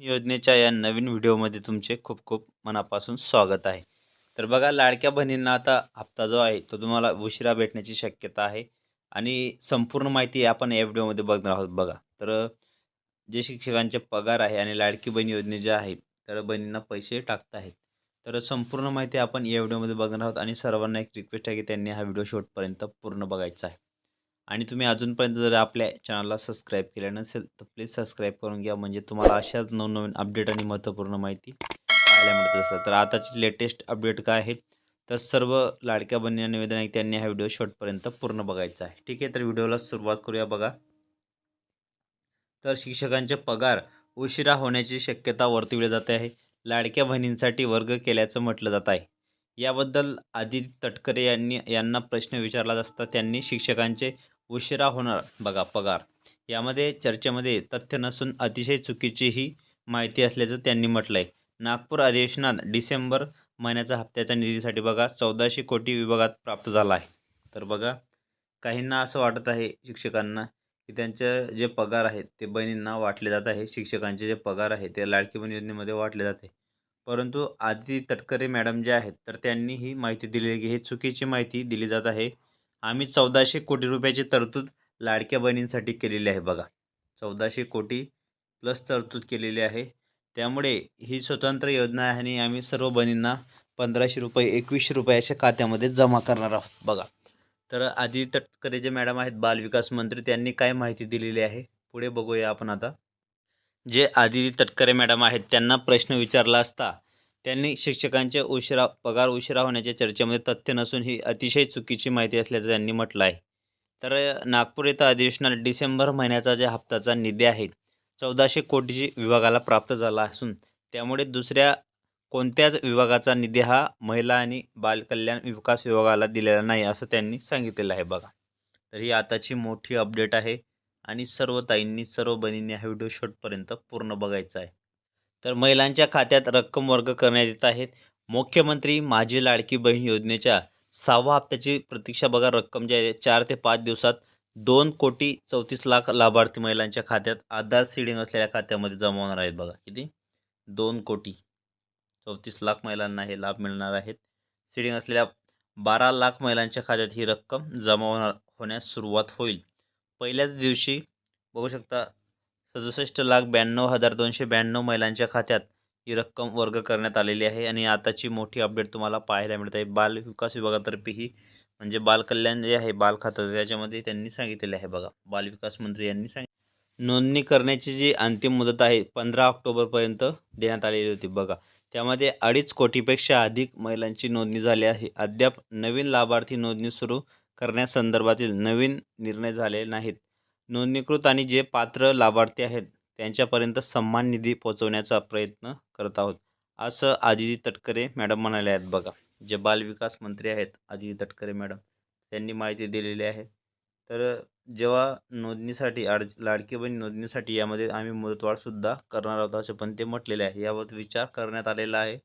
योजनेच्या या नवीन व्हिडिओमध्ये तुमचे खूप खूप मनापासून स्वागत आहे. तर बघा लाडक्या बहिणींना आता हप्ता जो आहे तो तुम्हाला उशिरा भेटण्याची शक्यता आहे. आणि संपूर्ण माहिती आपण या व्हिडिओमध्ये बघणार आहोत बघा. तर जे शिक्षकांचे पगार आहे आणि लाडकी बहीण योजने जे आहे तर बहिणींना पैसे टाकत आहेत तर संपूर्ण माहिती आपण या व्हिडिओमध्ये बघणार आहोत आणि सर्वांना एक रिक्वेस्ट आहे की त्यांनी हा व्हिडिओ शेवटपर्यंत पूर्ण बघायचा आहे. आणि तुम्ही अजूनपर्यंत जर आपल्या चॅनलला सबस्क्राईब केलं नसेल तर प्लीज सबस्क्राईब करून घ्या. म्हणजे तुम्हाला अशाच नवनवीन अपडेट आणि महत्त्वपूर्ण माहिती पाहायला मिळत असतात. तर आताची लेटेस्ट अपडेट काय आहे? तर सर्व लाडक्या बहिणींना निवेदन आहे त्यांनी हा व्हिडिओ शेवटपर्यंत पूर्ण बघायचा आहे. ठीक आहे तर व्हिडिओला सुरुवात करूया बघा. तर शिक्षकांचे पगार उशिरा होण्याची शक्यता वर्तविली जाते आहे. लाडक्या बहिणींसाठी वर्ग केल्याचं म्हटलं जात आहे. याबद्दल आदित्य तटकरे यांनी यांना प्रश्न विचारला असता त्यांनी शिक्षकांचे उशिरा होणार बघा पगार. यामध्ये चर्चेमध्ये तथ्य नसून अतिशय चुकीची ही माहिती असल्याचं त्यांनी म्हटलं आहे नागपूर अधिवेशनात डिसेंबर महिन्याचा हप्त्याच्या निधीसाठी बघा चौदाशे कोटी विभागात प्राप्त झाला आहे. तर बघा काहींना असं वाटत आहे शिक्षकांना की त्यांचे जे पगार आहेत ते बहिणींना वाटले जात आहे शिक्षकांचे जे पगार आहे ते लाडकी बहीण योजनेमध्ये वाटले जाते. परंतु आदिती तटकरे मॅडम जे आहेत तर त्यांनी ही माहिती दिलेली की हे चुकीची माहिती दिली जात आहे. आम्ही चौदाशे कोटी रुपयाची तरतूद लाडक्या बहिणींसाठी केलेली आहे बघा. चौदाशे कोटी प्लस तरतूद केलेली आहे. त्यामुळे ही स्वतंत्र योजना आहे आणि आम्ही सर्व बहिणींना पंधराशे रुपये एकवीसशे रुपयाच्या खात्यामध्ये जमा करणार आहोत बघा. तर आधी तटकरे जे मॅडम आहेत बालविकास मंत्री त्यांनी काय माहिती दिलेली आहे? पुढे बघूया आपण आता. जे आदिती तटकरे मॅडम आहेत त्यांना प्रश्न विचारला असता त्यांनी शिक्षकांचे उशिरा पगार उशिरा होण्याच्या चर्चेमध्ये तथ्य नसून ही अतिशय चुकीची माहिती असल्याचं त्यांनी म्हटलं आहे. तर नागपूर येथं अधिवेशनात डिसेंबर महिन्याचा जे हप्त्याचा निधी आहे चौदाशे कोटीची विभागाला प्राप्त झाला असून त्यामुळे दुसऱ्या कोणत्याच विभागाचा निधी हा महिला आणि बालकल्याण विकास विभागाला दिलेला नाही असं त्यांनी सांगितलेलं आहे बघा. तर ही आताची मोठी अपडेट आहे आणि सर्व ताईंनी सर्व बहिणींनी हा व्हिडिओ शेवटपर्यंत पूर्ण बघायचा आहे. तर महिलांच्या खात्यात रक्कम वर्ग करण्यात येत आहेत. मुख्यमंत्री माझी लाडकी बहीण योजनेच्या सहावा हप्त्याची प्रतीक्षा बघा. रक्कम जी आहे चार ते पाच दिवसात दोन कोटी चौतीस लाख लाभार्थी महिलांच्या खात्यात आधार सीडिंग असलेल्या खात्यामध्ये जमा होणार आहेत बघा. किती? दोन कोटी चौतीस लाख महिलांना हे लाभ मिळणार आहेत. सीडिंग असलेल्या बारा लाख महिलांच्या खात्यात ही रक्कम जमा होणार होण्यास सुरुवात होईल. पहिल्याच दिवशी बघू शकता सदुसष्ट लाख ब्याण्णव हजार दोनशे ब्याण्णव महिलांच्या खात्यात ही रक्कम वर्ग करण्यात आलेली आहे आणि आताची मोठी अपडेट तुम्हाला पाहायला मिळत आहे. बाल विकास विभागातर्फे ही म्हणजे बालकल्याण जे आहे बाल खातं त्याच्यामध्ये त्यांनी सांगितलेले आहे बघा. बालविकास मंत्री यांनी सांगितले. नोंदणी करण्याची जी अंतिम मुदत आहे पंधरा ऑक्टोबरपर्यंत देण्यात आलेली होती बघा. त्यामध्ये अडीच कोटीपेक्षा अधिक महिलांची नोंदणी झाली आहे. अद्याप नवीन लाभार्थी नोंदणी सुरू करण्यासंदर्भातील नवीन निर्णय झाले नाहीत. नोंदणीकृत आणि जे पात्र लाभार्थी आहेत त्यांच्यापर्यंत सन्मान निधी पोहोचवण्याचा प्रयत्न करत आहोत. असं आदिती तटकरे मॅडम म्हणाले आहेत बघा. जे बालविकास मंत्री आहेत आदिती तटकरे मॅडम त्यांनी माहिती दिलेली आहे. तर जेव्हा नोंदणीसाठी अड लाडकी बहीण नोंदणीसाठी यामध्ये आम्ही मुदतवाढसुद्धा करणार आहोत असं पण ते म्हटलेले आहे. याबाबत विचार करण्यात आलेला आहे.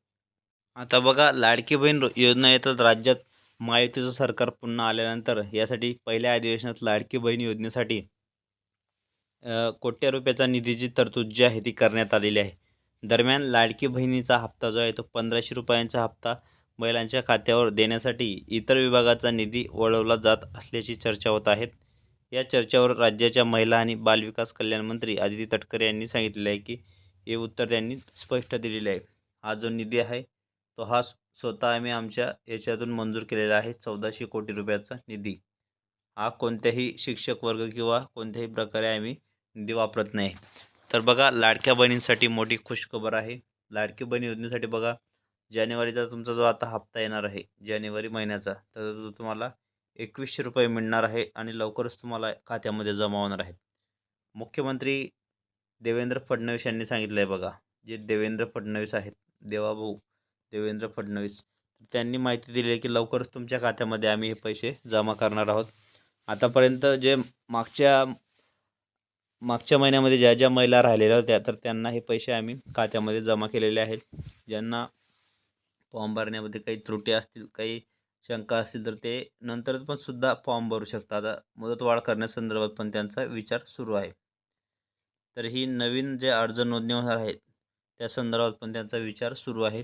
आता बघा लाडकी बहीण योजना येतात राज्यात. महायुतीचं सरकार पुन्हा आल्यानंतर यासाठी पहिल्या अधिवेशनात लाडकी बहीण योजनेसाठी कोट्या रुपयाचा निधीची तरतूद जी आहे ती करण्यात आलेली आहे. दरम्यान लाडकी बहिणीचा हप्ता जो आहे तो पंधराशे रुपयांचा हप्ता महिलांच्या खात्यावर देण्यासाठी इतर विभागाचा निधी वळवला जात असल्याची चर्चा होत आहेत या चर्चेवर राज्याच्या महिला आणि बालविकास कल्याण मंत्री आदिती तटकरे यांनी सांगितलेले आहे की हे उत्तर त्यांनी स्पष्ट दिलेले आहे. हा जो निधी आहे तो हा स्वतः आम्ही आमच्या याच्यातून मंजूर केलेला आहे चौदाशे कोटी रुपयाचा निधी. हा कोणत्याही शिक्षक वर्ग किंवा कोणत्याही प्रकारे आम्ही निधी वापरत नाही. तर बघा लाडक्या बहिणींसाठी मोठी खुशखबर आहे. लाडकी बहीण योजनेसाठी बघा जानेवारीचा तुमचा जो आता हप्ता येणार आहे जानेवारी महिन्याचा तर तो तुम्हाला एकवीसशे रुपये मिळणार आहे आणि लवकरच तुम्हाला खात्यामध्ये जमा होणार आहे. मुख्यमंत्री देवेंद्र फडणवीस यांनी सांगितलं आहे बघा जे देवेंद्र फडणवीस आहेत देवाभाऊ देवेंद्र फडणवीस त्यांनी माहिती दिली आहे की लवकरच तुमच्या खात्यामध्ये आम्ही हे पैसे जमा करणार आहोत. आतापर्यंत जे मागच्या मागच्या महिन्यामध्ये ज्या ज्या महिला राहिलेल्या होत्या तर त्यांना हे पैसे आम्ही खात्यामध्ये जमा केलेले आहेत. ज्यांना फॉर्म भरण्यामध्ये काही त्रुटी असतील काही शंका असतील तर ते नंतर पण सुद्धा फॉर्म भरू शकतात. आता मुदतवाढ करण्यासंदर्भात पण त्यांचा विचार सुरू आहे. तर ही नवीन जे अर्ज नोंदणी होणार आहेत त्या संदर्भात पण त्यांचा विचार सुरू आहे.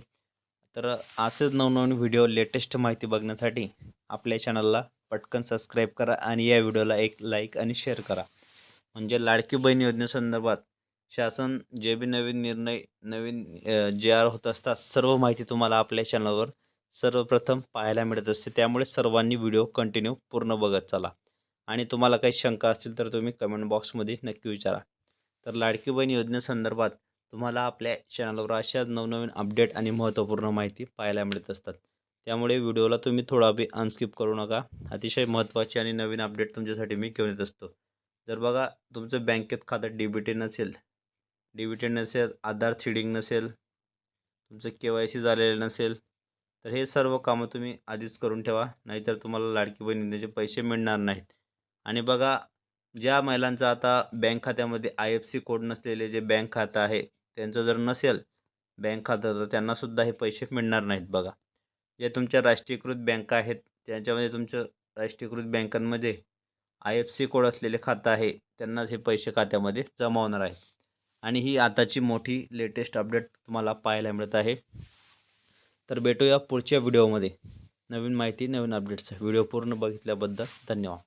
तर असंच नवनवीन व्हिडिओ लेटेस्ट माहिती बघण्यासाठी आपल्या चॅनलला पटकन सबस्क्राईब करा आणि या व्हिडिओला एक लाईक आणि शेअर करा. म्हणजे लाडकी बहीण योजनेसंदर्भात शासन जे बी नवीन निर्णय नवीन जे आर होत असतात सर्व माहिती तुम्हाला आपल्या चॅनलवर सर्वप्रथम पाहायला मिळत असते. त्यामुळे सर्वांनी व्हिडिओ कंटिन्यू पूर्ण बघत चला. आणि तुम्हाला काही शंका असतील तर तुम्ही कमेंट बॉक्समध्ये नक्की विचारा. तर लाडकी बहीण योजनेसंदर्भात तुम्हाला आपल्या चॅनलवर अशाच नवनवीन अपडेट आणि महत्त्वपूर्ण माहिती पाहायला मिळत असतात. त्यामुळे व्हिडिओला तुम्ही थोडा बी अनस्किप करू नका. अतिशय महत्त्वाची आणि नवीन अपडेट तुमच्यासाठी मी घेऊन येत असतो. जर बघा तुमचं बँकेत खातं डी बी टी नसेल डी बी टी नसेल आधार सीडिंग नसेल तुमचं के वाय सी झालेलं नसेल तर हे सर्व कामं तुम्ही आधीच करून ठेवा नाहीतर तुम्हाला लाडकी बहिणीचे पैसे मिळणार नाहीत. आणि बघा ज्या महिलांचं आता बँक खात्यामध्ये आय एफ सी कोड नसलेले जे बँक खातं आहे त्यांचं जर नसेल बँक खातं तर त्यांनासुद्धा हे पैसे मिळणार नाहीत बघा. जे तुमच्या राष्ट्रीयकृत बँका आहेत त्यांच्यामध्ये तुमचं राष्ट्रीयकृत बँकांमध्ये आय एफ सी कोड असलेले खातं आहे त्यांनाच हे पैसे खात्यामध्ये जमा होणार आहे. आणि ही आताची मोठी लेटेस्ट अपडेट तुम्हाला पाहायला मिळत आहे. तर भेटूया पुढच्या व्हिडिओमध्ये. नवीन माहिती नवीन अपडेट्स. व्हिडिओ पूर्ण बघितल्याबद्दल धन्यवाद.